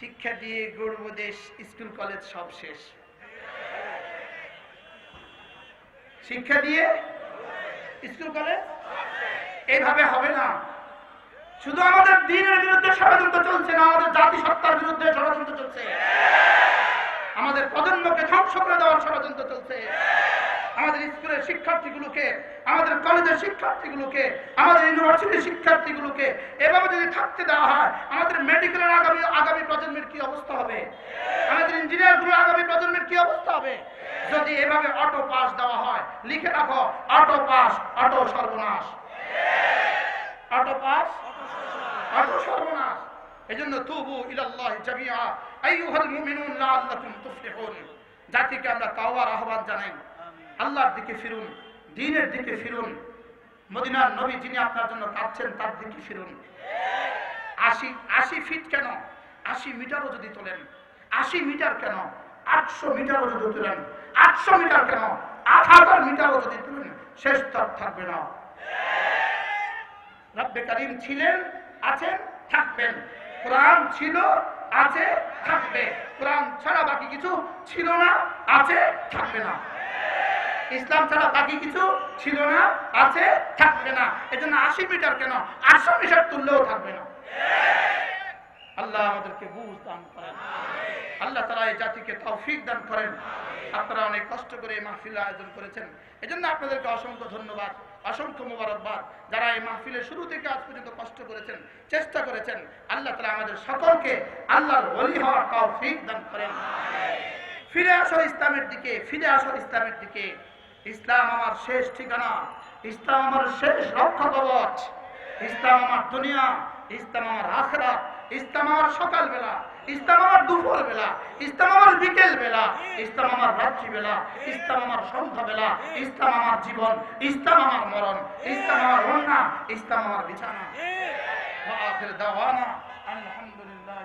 শিক্ষা দিয়ে গড়ব দেশ, স্কুল, কলেজ সব শেষ। শিক্ষা দিয়ে স্কুল, কলেজ এইভাবে হবে না। শুধু আমাদের দিনের বিরুদ্ধে ষড়যন্ত্র চলছে না, আমাদের জাতি সত্তার বিরুদ্ধে ষড়যন্ত্র চলছে। আমাদের প্রজন্মকে ধ্বংস করে দেওয়ার ষড়যন্ত্র চলছে। আমাদের স্কুলের শিক্ষার্থীগুলোকে, আমাদের কলেজের শিক্ষার্থীগুলোকে, আমাদের ইউনিভার্সিটির শিক্ষার্থীগুলোকে এভাবে যদি থাকতে দেওয়া হয়, আমাদের মেডিকেলের আগামী কি অবস্থা হবে? আমাদের ইঞ্জিনিয়ারগুলোর আগামী প্রজন্মের কি অবস্থা হবে? যদি এভাবে অটো পাস দেওয়া হয়, লিখে রাখো অটো পাস অটো সর্বনাশ। অটো পাস অটো সর্বনাশ। তুবু আইয়ুহাল মুমিনুন লাআল্লাকুম তুফলিহুন। জাতিকে আমরা তাওবার আহ্বান জানাই। আল্লাহর দিকে ফিরুন দ্বীনের দিকে ফিরুন। মদিনার নবী যিনি আপনার জন্য কাঁদছেন, তার দিকে ফিরুন। আশি আশি ফিট কেন? আশি মিটারও যদি তোলেন, আশি মিটার কেন? আটশো মিটারও যদি তোলেন, আটশো মিটার কেন? আট হাজার মিটারও যদি তোলেন, শেষ তর থাকবে না। রব্বে ছিলেন, আছেন, থাকবেন। কোরআন ছিল, আছে, থাকবে। কোরআন ছাড়া বাকি কিছু ছিল না, আছে, থাকবে না। ইসলাম ছাড়া বাকি কিছু ছিল না, আছে, থাকবে না। এজন্য আশি মিটার কেন? আটশো মিটার তুললেও থাকবে না। আল্লাহ আমাদেরকে বুঝ দান করেন। আল্লাহ তারা এই জাতিকে তৌফিক দান করেন। আপনারা অনেক কষ্ট করে এই মাহফিল আয়োজন করেছেন। এজন্য আপনাদেরকে অসংখ্য ধন্যবাদ, অসংখ্য মোবারকবাদ। যারা এই মাহফিলের শুরু থেকে আজ পর্যন্ত কষ্ট করেছেন, চেষ্টা করেছেন, আল্লাহ তালা আমাদের সকলকে আল্লাহর ওলি হওয়ার তৌফিক দান করেন। ফিরে আসো ইসলামের দিকে, ফিরে আসো ইসলামের দিকে। ইসলাম আমার শেষ ঠিকানা, ইসলাম আমার শেষ রক্ষা কবচ ইসলাম আমার দুনিয়া, ইসলাম আমার আখরা ইসলাম আমার সকালবেলা, ইসলাম আমার দুপুর বেলা ইসলাম আমার বিকেল বেলা ইসলাম আমার রাত্রিবেলা, ইসলাম আমার সন্ধ্যাবেলা, ইসলাম আমার জীবন, ইসলাম আমার মরণ, ইসলাম আমার রান্না ইসলাম আমার বিছানা। আলহামদুলিল্লাহ